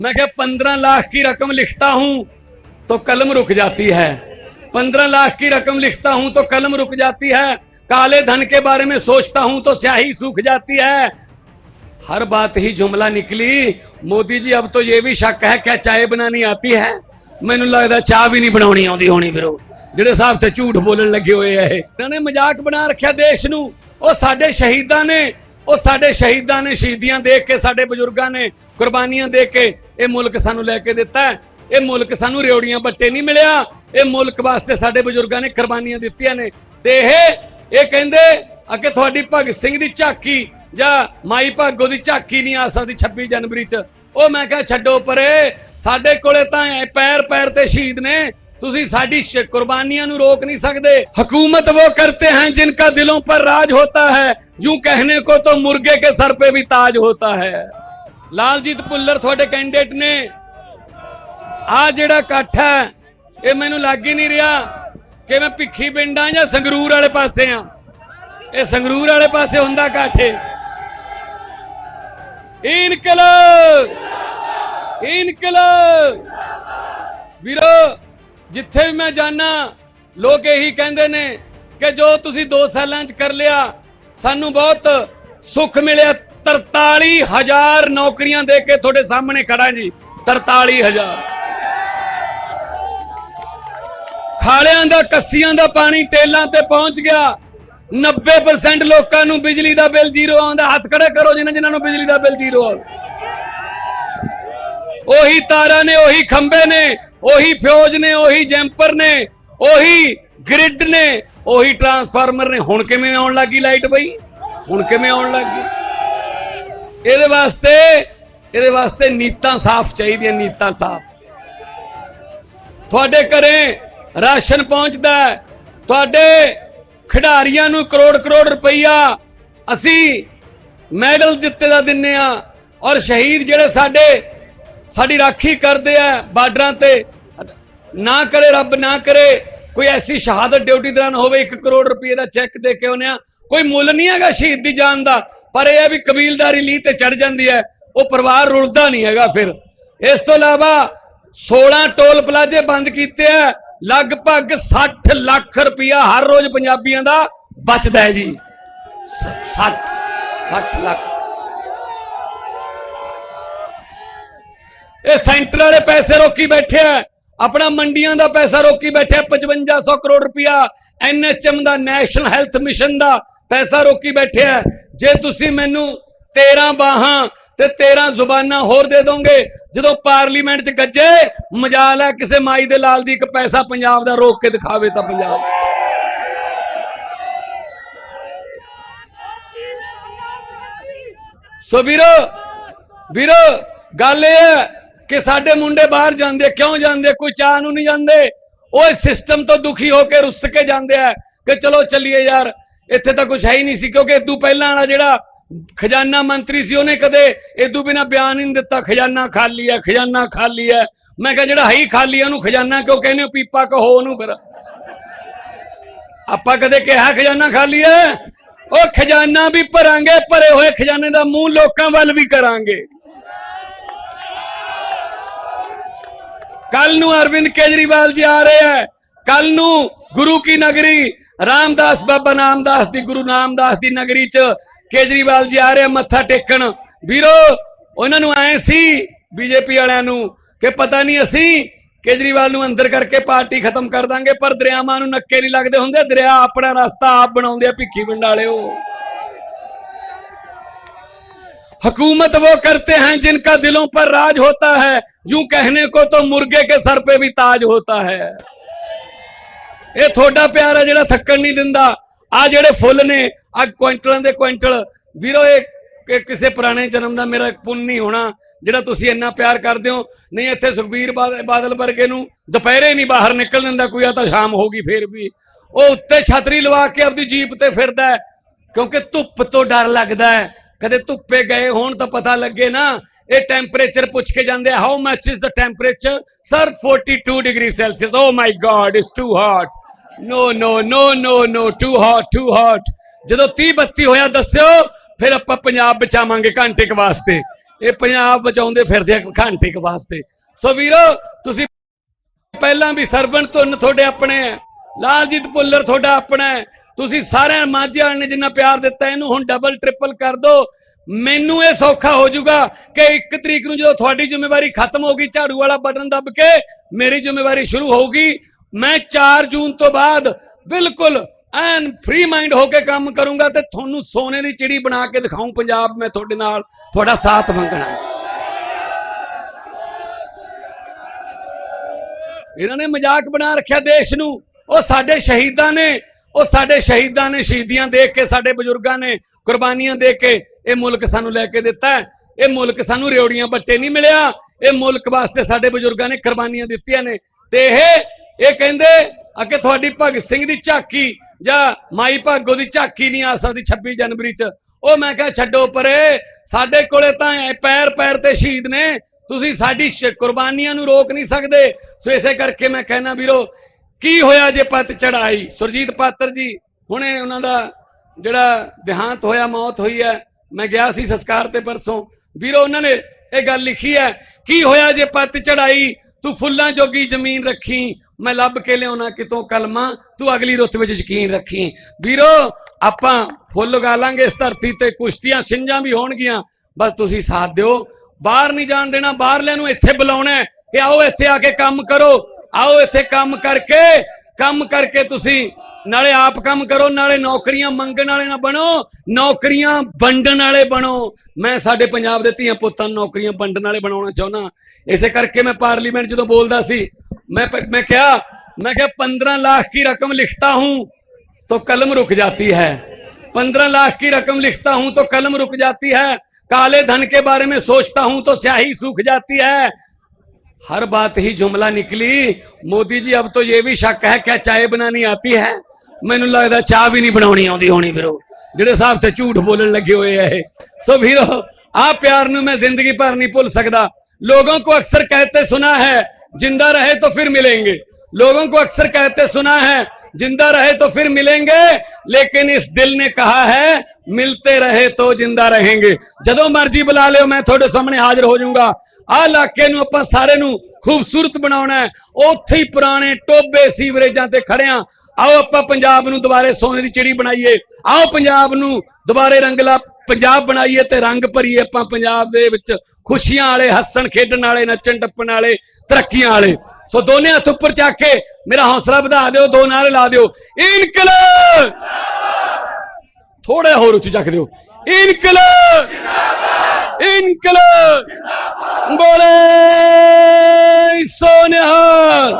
मैं क्या पंद्रह लाख की रकम लिखता हूं तो कलम रुक जाती है पंद्रह लाख की रकम लिखता हूं तो कलम रुक जाती है काले धन के बारे में सोचता हूं तो स्याही सूख जाती है हर बात ही जुमला निकली मोदी जी अब तो ये भी शक है क्या चाय बनानी आती है ਮੈਨੂੰ ਲੱਗਦਾ ਚਾਹ ਵੀ ਨਹੀਂ ਬਣਾਉਣੀ ਆਉਂਦੀ ਹੋਣੀ ਵੀਰੋ ਜਿਹੜੇ ਸਾਹਿਬ ਤੇ ਝੂਠ ਬੋਲਣ ਲੱਗੇ ਹੋਏ ਆ ਇਹ ਇਹਨਾਂ ਨੇ ਮਜ਼ਾਕ ਬਣਾ ਰੱਖਿਆ ਦੇਸ਼ ਨੂੰ ਉਹ ਸਾਡੇ ਸ਼ਹੀਦਾਂ ਨੇ ਉਹ ਸਾਡੇ ਸ਼ਹੀਦਾਂ ਨੇ ਸ਼ਹੀਦੀਆਂ ਦੇਖ ਕੇ ਸਾਡੇ ਬਜ਼ੁਰਗਾਂ ਨੇ ਕੁਰਬਾਨੀਆਂ ਦੇ ਕੇ ਇਹ ਮੁਲਕ ਸਾਨੂੰ ਲੈ ਕੇ ਦਿੱਤਾ ਹੈ। ਇਹ ਮੁਲਕ ਸਾਨੂੰ ਰਿਉੜੀਆਂ ਬੱਟੇ ਨਹੀਂ ਮਿਲਿਆ ਇਹ ਮੁਲਕ ਵਾਸਤੇ ਸਾਡੇ ਬਜ਼ੁਰਗਾਂ ਨੇ ਕੁਰਬਾਨੀਆਂ ਦਿੱਤੀਆਂ ਨੇ ਤੇ ਇਹ ਇਹ ਕਹਿੰਦੇ ਅੱਗੇ ਤੁਹਾਡੀ ਭਗਤ ਸਿੰਘ ਦੀ ਝਾਕੀ ਜਾਂ ਮਾਈ ਭਾਗੋ ਦੀ ਝਾਕੀ ਨਹੀਂ ਆ ਸਕਦੀ 26 ਜਨਵਰੀ ਚ ਉਹ ਮੈਂ ਕਿਹਾ ਛੱਡੋ ਪਰੇ ਸਾਡੇ ਕੋਲੇ ਤਾਂ ਐ ਪੈਰ ਪੈਰ ਤੇ ਸ਼ਹੀਦ ਨੇ ਤੁਸੀਂ ਸਾਡੀ ਸ਼- ਕੁਰਬਾਨੀਆਂ ਨੂੰ ਰੋਕ ਨਹੀਂ ਸਕਦੇ ਹਕੂਮਤ वो करते हैं जिनका दिलों पर राज होता है यूं कहने को तो मुर्गे के सर पे भी ताज होता है ਲਾਲਜੀਤ ਭੁੱਲਰ ਤੁਹਾਡੇ ਕੈਂਡੀਡੇਟ ਨੇ। ਆ ਜਿਹੜਾ ਇਕੱਠ ਹੈ, ਇਹ ਮੈਨੂੰ ਲੱਗ ਹੀ ਨਹੀਂ ਰਿਹਾ ਕਿ ਮੈਂ ਭਿੱਖੀ ਪਿੰਡਾਂ ਜਾਂ ਸੰਗਰੂਰ ਵਾਲੇ ਪਾਸੇ ਆ। ਇਹ ਸੰਗਰੂਰ ਵਾਲੇ ਪਾਸੇ ਹੁੰਦਾ ਇਕੱਠੇ ਇਹ ਇਨਕਲਾਬ! ਇਨਕਲਾਬ! ਵੀਰੋ, ਜਿੱਥੇ ਵੀ ਮੈਂ ਜਾਣਾ ਲੋਕ ਇਹੀ ਕਹਿੰਦੇ ਨੇ ਕਿ ਜੋ ਤੁਸੀਂ 2 ਸਾਲਾਂ ਚ ਕਰ ਲਿਆ, ਸਾਨੂੰ ਬਹੁਤ ਸੁੱਖ ਮਿਲਿਆ 43000 ਨੌਕਰੀਆਂ ਦੇ ਕੇ ਤੁਹਾਡੇ ਸਾਹਮਣੇ ਖੜਾ ਜੀ। 43000 ਖਾਲਿਆਂ ਦਾ, ਕੱਸੀਆਂ ਦਾ ਪਾਣੀ ਟੇਲਾਂ ਤੇ ਪਹੁੰਚ ਗਿਆ। 90% ਲੋਕਾਂ ਨੂੰ ਬਿਜਲੀ ਦਾ ਬਿੱਲ ਜ਼ੀਰੋ ਆਉਂਦਾ ਹੱਥ ਖੜੇ ਕਰੋ ਜਿਨ੍ਹਾਂ ਜਿਨ੍ਹਾਂ ਨੂੰ ਬਿਜਲੀ ਦਾ ਬਿੱਲ ਜ਼ੀਰੋ ਆਉਂਦਾ ਉਹੀ ਤਾਰਾਂ ਨੇ, ਉਹੀ ਖੰਭੇ ਨੇ, ਉਹੀ ਫਿਊਜ਼ ਨੇ, ਉਹੀ ਜੈਂਪਰ ਨੇ, ਉਹੀ ਗ੍ਰਿਡ ਨੇ, ਉਹੀ ਟਰਾਂਸਫਾਰਮਰ ਨੇ। ਹੁਣ ਕਿਵੇਂ ਆਉਣ ਲੱਗੀ ਲਾਈਟ ਬਈ? ਹੁਣ ਕਿਵੇਂ ਆਉਣ ਲੱਗੀ? ਇਹਦੇ ਵਾਸਤੇ ਇਹਦੇ ਵਾਸਤੇ ਨੀਤਾਂ ਸਾਫ਼ ਚਾਹੀਦੀਆਂ, ਨੀਤਾਂ ਸਾਫ਼। ਤੁਹਾਡੇ ਘਰੇ ਰਾਸ਼ਨ ਪਹੁੰਚਦਾ ਹੈ। ਤੁਹਾਡੇ ਖਿਡਾਰੀਆਂ ਨੂੰ ਕਰੋੜ ਕਰੋੜ ਰੁਪਈਆ ਅਸੀਂ ਮੈਡਲ ਦਿੱਤੇ ਦਾ ਦਿੰਨੇ ਆ ਔਰ ਸ਼ਹੀਦ ਜਿਹੜੇ ਸਾਡੇ, ਸਾਡੀ ਰਾਖੀ ਕਰਦੇ ਆ ਬਾਰਡਰਾਂ ਤੇ, ਨਾ ਕਰੇ ਰੱਬ, ਨਾ ਕਰੇ, ਕੋਈ ਐਸੀ ਸ਼ਹਾਦਤ ਡਿਊਟੀ ਦੌਰਾਨ ਹੋਵੇ 1 ਕਰੋੜ ਰੁਪਏ ਦਾ ਚੈੱਕ ਦੇ ਕੇ ਆਉਂਦੇ ਆ ਕੋਈ ਮੁੱਲ ਨਹੀਂ ਹੈਗਾ ਸ਼ਹੀਦ ਦੀ ਜਾਨ ਦਾ। ਪਰ ਇਹ ਹੈ ਵੀ ਕਬੀਲਦਾਰੀ ਲੀ ਤੇ ਚੜ ਜਾਂਦੀ ਹੈ, ਉਹ ਪਰਿਵਾਰ ਰੁਲਦਾ ਨਹੀਂ ਹੈਗਾ ਫਿਰ। ਇਸ ਤੋਂ ਇਲਾਵਾ 16 ਟੋਲ ਪਲਾਜ਼ੇ ਬੰਦ ਕੀਤੇ ਆ, ਲਗਭਗ 60 ਲੱਖ ਰੁਪਇਆ ਹਰ ਰੋਜ਼ ਪੰਜਾਬੀਆਂ ਦਾ ਬਚਦਾ ਹੈ ਜੀ। 60 60 ਲੱਖ। ਇਹ ਸੈਂਟਰ ਵਾਲੇ ਪੈਸੇ ਰੋਕੀ ਬੈਠੇ ਆ, ਆਪਣਾ ਮੰਡੀਆਂ ਦਾ ਪੈਸਾ ਰੋਕੀ ਬੈਠੇ ਆ 5500 ਕਰੋੜ ਰੁਪਇਆ ਐਨਐਚਐਮ ਦਾ, ਨੈਸ਼ਨਲ ਹੈਲਥ ਮਿਸ਼ਨ ਦਾ ਪੈਸਾ ਰੋਕੀ ਬੈਠਿਆ ਜੇ ਤੁਸੀਂ ਮੈਨੂੰ 13 ਬਾਹਾਂ ਤੇ 13 ਜ਼ੁਬਾਨਾਂ ਹੋਰ ਦੇ ਦੋਗੇ, ਜਦੋਂ ਪਾਰਲੀਮੈਂਟ 'ਚ ਗੱਜੇ, ਮਜਾਲ ਹੈ ਕਿਸੇ ਮਾਈ ਦੇ ਲਾਲ ਦੀ ਇੱਕ ਪੈਸਾ ਪੰਜਾਬ ਦਾ ਰੋਕ ਕੇ ਦਿਖਾਵੇ ਤਾਂ ਪੰਜਾਬ। ਸੋ ਵੀਰੋ ਵੀਰੋ, ਗੱਲ ਇਹ ਹੈ ਕਿ ਸਾਡੇ ਮੁੰਡੇ ਬਾਹਰ ਜਾਂਦੇ, ਕਿਉਂ ਜਾਂਦੇ? ਕੋਈ ਚਾਹ ਨੂੰ ਨਹੀਂ ਜਾਂਦੇ। ਉਹ ਸਿਸਟਮ ਤੋਂ ਦੁਖੀ ਹੋ ਕੇ ਰੁੱਸ ਕੇ ਜਾਂਦੇ ਆ ਕਿ ਚਲੋ ਚੱਲੀਏ ਯਾਰ। ਇੱਥੇ ਤਾਂ ਕੁਝ ਹੈ ਹੀ ਨਹੀਂ ਸੀ, ਕਿਉਂਕਿ ਇਦੋਂ ਪਹਿਲਾਂ ਵਾਲਾ ਜਿਹੜਾ ਖਜ਼ਾਨਾ ਮੰਤਰੀ ਸੀ, ਉਹਨੇ ਕਦੇ ਇਦੋਂ ਬਿਨਾ ਬਿਆਨ ਹੀ ਨਹੀਂ ਦਿੱਤਾ, ਖਜ਼ਾਨਾ ਖਾਲੀ ਹੈ, ਖਜ਼ਾਨਾ ਖਾਲੀ ਹੈ। ਮੈਂ ਕਿਹਾ ਜਿਹੜਾ ਹੈ ਹੀ ਖਾਲੀ ਹੈ, ਉਹਨੂੰ ਖਜ਼ਾਨਾ ਕਿਉਂ ਕਹਿੰਦੇ ਹੋ? ਪੀਪਾ ਕਹੋ ਉਹਨੂੰ ਫਿਰ। ਆਪਾਂ ਕਦੇ ਕਿਹਾ ਖਜ਼ਾਨਾ ਖਾਲੀ ਹੈ? ਉਹ ਖਜ਼ਾਨਾ ਵੀ ਭਰਾਂਗੇ, ਭਰੇ ਹੋਏ ਖਜ਼ਾਨੇ ਦਾ ਮੂੰਹ ਲੋਕਾਂ ਵੱਲ ਵੀ ਕਰਾਂਗੇ। ਕੱਲ ਨੂੰ ਅਰਵਿੰਦ ਕੇਜਰੀਵਾਲ ਜੀ ਆ ਰਹੇ ਹੈ। ਕੱਲ ਨੂੰ ਗੁਰੂ ਕੀ ਨਗਰੀ ਰਾਮਦਾਸ ਬਾਬਾ ਨਾਮਦਾਸ ਦੀ ਗੁਰੂ ਨਾਮਦਾਸ ਦੀ ਨਗਰੀ ਚ ਕੇਜਰੀਵਾਲ ਜੀ ਆ ਰਹੇ ਆ ਮੱਥਾ ਟੇਕਣ ਵੀਰੋ ਉਹਨਾਂ ਨੂੰ ਐ ਸੀ ਬੀਜੇਪੀ ਵਾਲਿਆਂ ਨੂੰ ਕਿ ਪਤਾ ਨਹੀਂ ਅਸੀਂ ਕੇਜਰੀਵਾਲ ਨੂੰ ਅੰਦਰ ਕਰਕੇ ਪਾਰਟੀ ਖਤਮ ਕਰ ਦਾਂਗੇ ਪਰ ਦਰਿਆਵਾਂ ਨੂੰ ਨੱਕੇ ਨਹੀਂ ਲੱਗਦੇ ਹੁੰਦੇ ਦਰਿਆ ਆਪਣਾ ਰਸਤਾ ਆਪ ਬਣਾਉਂਦੇ ਆ ਭਿੱਖੀ ਪਿੰਡ ਵਾਲਿਓ हुकूमत वो करते हैं जिनका दिलों पर राज होता है यूं कहने को तो मुर्गे के सर पे भी ताज होता है ਇਹ ਤੁਹਾਡਾ ਪਿਆਰ ਹੈ ਜਿਹੜਾ ਥੱਕਣ ਨਹੀਂ ਦਿੰਦਾ। ਆ ਜਿਹੜੇ ਫੁੱਲ ਨੇ ਆ ਕੁਇੰਟਲਾਂ ਦੇ ਕੁਇੰਟਲ ਵੀਰੋ, ਇਹ ਕਿਸੇ ਪੁਰਾਣੇ ਜਨਮ ਦਾ ਮੇਰਾ ਪੁੰਨ ਨਹੀਂ ਹੋਣਾ, ਜਿਹੜਾ ਤੁਸੀਂ ਇੰਨਾ ਪਿਆਰ ਕਰਦੇ ਹੋ। ਨਹੀਂ, ਇੱਥੇ ਸੁਖਬੀਰ ਬਾਦ- ਬਾਦਲ ਵਰਗੇ ਨੂੰ ਦੁਪਹਿਰੇ ਨਹੀਂ ਬਾਹਰ ਨਿਕਲ ਦਿੰਦਾ, ਕੋਈ ਆ ਤਾਂ ਸ਼ਾਮ ਹੋਗੀ ਫੇਰ ਵੀ। ਉਹ ਉੱਤੇ ਛਤਰੀ ਲਵਾ ਕੇ ਆਪਦੀ ਜੀਪ ਤੇ ਫਿਰਦਾ ਕਿਉਂਕਿ ਧੁੱਪ ਤੋਂ ਡਰ ਲੱਗਦਾ ਹੈ। ਕਦੇ ਧੁੱਪੇ ਗਏ ਹੋਣ ਤਾਂ ਪਤਾ ਲੱਗੇ ਨਾ, ਇਹ ਟੈਂਪਰੇਚਰ ਪੁੱਛ ਕੇ ਜਾਂਦੇ how much is the temperature sir 42 degree Celsius oh my god it's too hot no no no no no too hot too hot ਜਦੋਂ 30 32 ਹੋਇਆ ਦੱਸਿਓ, ਫਿਰ ਆਪਾਂ ਪੰਜਾਬ ਬਚਾਵਾਂਗੇ ਘੰਟੇ ਕ ਵਾਸਤੇ। ਇਹ ਪੰਜਾਬ ਬਚਾਉਂਦੇ ਫਿਰਦੇ ਆ ਘੰਟੇ ਕੁ ਵਾਸਤੇ। ਸੋ ਵੀਰੋ, ਤੁਸੀਂ ਪਹਿਲਾਂ ਵੀ ਸਰਵਣ ਧੁੰਨ ਤੁਹਾਡੇ ਆਪਣੇ ਲਾਲਜੀਤ ਪੁੱਲਰ ਤੁਹਾਡਾ ਆਪਣਾ ਹੈ। ਤੁਸੀਂ ਸਾਰਿਆਂ ਮਾਝੇ ਵਾਲਿਆਂ ਨੇ ਜਿੰਨਾ ਪਿਆਰ ਦਿੱਤਾ, ਇਹਨੂੰ ਹੁਣ ਡਬਲ ਟ੍ਰਿਪਲ ਕਰ ਦਿਓ ਮੈਨੂੰ ਇਹ ਸੌਖਾ ਹੋ ਜਾਊਗਾ ਕਿ 1 ਤਰੀਕ ਨੂੰ ਜਦੋਂ ਤੁਹਾਡੀ ਜ਼ਿੰਮੇਵਾਰੀ ਖਤਮ ਹੋ ਗਈ, ਝਾੜੂ ਵਾਲਾ ਬਟਨ ਦੱਬ ਕੇ ਮੇਰੀ ਜ਼ਿੰਮੇਵਾਰੀ ਸ਼ੁਰੂ ਹੋਊਗੀ। ਮੈਂ 4 ਜੂਨ ਤੋਂ ਬਾਅਦ ਬਿਲਕੁਲ ਐਨ ਫ੍ਰੀ ਮਾਈਂਡ ਹੋ ਕੇ ਕੰਮ ਕਰੂੰਗਾ ਤੇ ਤੁਹਾਨੂੰ ਸੋਨੇ ਦੀ ਚਿੜੀ ਬਣਾ ਕੇ ਦਿਖਾਉਂ ਪੰਜਾਬ ਮੈਂ ਤੁਹਾਡੇ ਨਾਲ। ਤੁਹਾਡਾ ਸਾਥ ਮੰਗਣਾ ਇਹਨਾਂ ਨੇ ਮਜ਼ਾਕ ਬਣਾ ਰੱਖਿਆ ਦੇਸ਼ ਨੂੰ। ਉਹ ਸਾਡੇ ਸ਼ਹੀਦਾਂ ਨੇ, ਉਹ ਸਾਡੇ ਸ਼ਹੀਦਾਂ ਨੇ, ਸ਼ਹੀਦੀਆਂ ਦੇਖ ਕੇ, ਸਾਡੇ ਬਜ਼ੁਰਗਾਂ ਨੇ ਕੁਰਬਾਨੀਆਂ ਦੇ ਕੇ ਇਹ ਮੁਲਕ ਸਾਨੂੰ ਲੈ ਕੇ ਦਿੱਤਾ ਇਹ ਮੁਲਕ ਸਾਨੂੰ ਰਿਉੜੀਆਂ ਬੱਟੇ ਨਹੀਂ ਮਿਲਿਆ। ਇਹ ਮੁਲਕ ਵਾਸਤੇ ਸਾਡੇ ਬਜ਼ੁਰਗਾਂ ਨੇ ਕੁਰਬਾਨੀਆਂ ਦਿੱਤੀਆਂ ਨੇ। ਤੇ ਇਹ ਇਹ ਕਹਿੰਦੇ ਅਕੇ ਤੁਹਾਡੀ ਭਗਤ ਸਿੰਘ ਦੀ ਝਾਕੀ ਜਾਂ ਮਾਈ ਭਾਗੋ ਦੀ ਝਾਕੀ ਨਹੀਂ ਆ ਸਕਦੀ 26 ਜਨਵਰੀ ਚ। ਉਹ ਮੈਂ ਕਿਹਾ ਛੱਡੋ ਪਰੇ, ਸਾਡੇ ਕੋਲੇ ਤਾਂ ਪੈਰ ਪੈਰ ਤੇ ਸ਼ਹੀਦ ਨੇ। ਤੁਸੀਂ ਸਾਡੀ ਕੁਰਬਾਨੀਆਂ ਨੂੰ ਰੋਕ ਨਹੀਂ ਸਕਦੇ। ਸੋ ਇਸੇ ਕਰਕੇ ਮੈਂ ਕਹਿਣਾ ਵੀਰੋ ਕੀ ਹੋਇਆ ਜੇ ਪਤ ਚੜਾਈ ਸੁਰਜੀਤ ਪਾਤਰ ਜੀ, ਹੁਣੇ ਉਹਨਾਂ ਦਾ ਜਿਹੜਾ ਦੇਹਾਂਤ ਹੋਇਆ, ਮੌਤ ਹੋਈ ਹੈ, ਮੈਂ ਗਿਆ ਸੀ ਸੰਸਕਾਰ ਤੇ ਪਰਸੋਂ। ਵੀਰੋ, ਉਹਨਾਂ ਨੇ ਇਹ ਗੱਲ ਲਿਖੀ ਹੈ, ਕੀ ਹੋਇਆ ਜੇ ਪੱਤ ਚੜਾਈ ਤੂੰ ਫੁੱਲਾਂ ਜੋਗੀ ਜ਼ਮੀਨ ਰੱਖੀ, ਮੈਂ ਲੱਭ ਕੇ ਲਿਆਉਣਾ ਕਿਤੋਂ ਕਲਮਾ, ਤੂੰ ਅਗਲੀ ਰੁੱਤ ਵਿੱਚ ਯਕੀਨ ਰੱਖੀ। ਵੀਰੋ, ਆਪਾਂ ਫੁੱਲ ਉਗਾ ਲਾਂਗੇ ਇਸ ਧਰਤੀ ਤੇ, ਕੁਸ਼ਤੀਆਂ, ਛਿੰਜਾਂ ਵੀ ਹੋਣਗੀਆਂ, ਬਸ ਤੁਸੀਂ ਸਾਥ ਦਿਓ। ਬਾਹਰ ਨਹੀਂ ਜਾਣ ਦੇਣਾ, ਬਾਹਰਲਿਆਂ ਨੂੰ ਇੱਥੇ ਬੁਲਾਉਣਾ ਕਿ ਆਓ ਇੱਥੇ ਆ ਕੇ ਕੰਮ ਕਰੋ। ਆਓ ਇੱਥੇ ਕੰਮ ਕਰਕੇ ਕੰਮ ਕਰਕੇ ਤੁਸੀਂ ਨਾਲੇ ਆਪ ਕੰਮ ਕਰੋ ਨਾਲੇ ਨੌਕਰੀਆਂ ਮੰਗਣ ਵਾਲੇ ਨਾ ਬਣੋ ਨੌਕਰੀਆਂ ਵੰਡਣ ਵਾਲੇ ਬਣੋ ਮੈਂ ਸਾਡੇ ਪੰਜਾਬ ਦੇ ਧੀਆਂ ਪੁੱਤਾਂ ਨੂੰ ਨੌਕਰੀਆਂ ਵੰਡਣ ਵਾਲੇ ਬਣਾਉਣਾ ਚਾਹੁੰਦਾ ਇਸੇ ਕਰਕੇ ਮੈਂ ਪਾਰਲੀਮੈਂਟ ਜਦੋਂ ਬੋਲਦਾ ਸੀ ਮੈਂ ਪ- ਮੈਂ ਕਿਹਾ ਮੈਂ ਕਿਹਾ 15 ਲੱਖ की रकम लिखता हूं तो कलम रुक जाती है पंद्रह लाख की रकम लिखता हूं तो कलम रुक जाती है काले धन के बारे में सोचता हूं तो स्याही सूख जाती है हर बात ही जुमला निकली मोदी जी अब तो ये भी शक है क्या चाय बनानी आती है ਮੈਨੂੰ ਲੱਗਦਾ ਚਾਹ ਵੀ ਨਹੀਂ ਬਣਾਉਣੀ ਆਉਂਦੀ ਹੋਣੀ ਵੀਰੋ ਜਿਹੜੇ ਸਾਹਿਬ ਤੇ ਝੂਠ ਬੋਲਣ ਲੱਗੇ ਹੋਏ ਆ ਇਹ ਸੋ ਵੀਰੋ ਆ ਪਿਆਰ ਨੂੰ ਮੈਂ ਜ਼ਿੰਦਗੀ ਭਰ ਨਹੀਂ ਭੁੱਲ ਸਕਦਾ लोगों को अक्सर कहते सुना है जिंदा रहे तो फिर मिलेंगे लोगों को अक्सर कहते सुना है जिंदा रहे तो फिर मिलेंगे लेकिन इस दिल ने कहा है मिलते रहे तो जिंदा रहेंगे ਜਦੋਂ ਮਰਜ਼ੀ ਬੁਲਾ ਲਿਓ ਮੈਂ ਤੁਹਾਡੇ ਸਾਹਮਣੇ ਹਾਜ਼ਰ ਹੋ ਜਾਊਂਗਾ ਆਹ ਇਲਾਕੇ ਨੂੰ ਆਪਾਂ ਸਾਰੇ ਨੂੰ ਖੂਬਸੂਰਤ ਬਣਾਉਣਾ ਹੈ ਉੱਥੇ ਹੀ ਪੁਰਾਣੇ ਟੋਬੇ ਸੀਵਰੇਜਾਂ ਤੇ ਖੜਿਆਂ ਆਓ ਆਪਾਂ ਪੰਜਾਬ ਨੂੰ ਦੁਬਾਰੇ ਸੋਨੇ ਦੀ ਚਿੜੀ ਬਣਾਈਏ ਆਓ ਪੰਜਾਬ ਨੂੰ ਦੁਬਾਰੇ ਰੰਗਲਾ ਪੰਜਾਬ ਬਣਾਈਏ ਤੇ ਰੰਗ ਭਰੀਏ ਆਪਾਂ ਪੰਜਾਬ ਦੇ ਵਿੱਚ। ਖੁਸ਼ੀਆਂ ਵਾਲੇ, ਹੱਸਣ, ਖੇਡਣ ਵਾਲੇ, ਨੱਚਣ, ਟੱਪਣ ਵਾਲੇ, ਤਰੱਕੀਆਂ ਵਾਲੇ। ਸੋ ਦੋਨੇ ਹੱਥ ਉੱਪਰ ਚੱਕ ਕੇ ਮੇਰਾ ਹੌਸਲਾ ਵਧਾ ਦਿਓ, ਦੋ ਨਾਰੇ ਲਾ ਦਿਓ। ਇਨਕਲਾਬ! ਥੋੜਾ ਹੋਰ ਉੱਚੀ ਚੱਕ ਦਿਓ। ਇਨਕਲਾਬ! ਇਨਕਲਾਬ! ਬੋਲੇ, ਸੋਨਿਹਾਲ!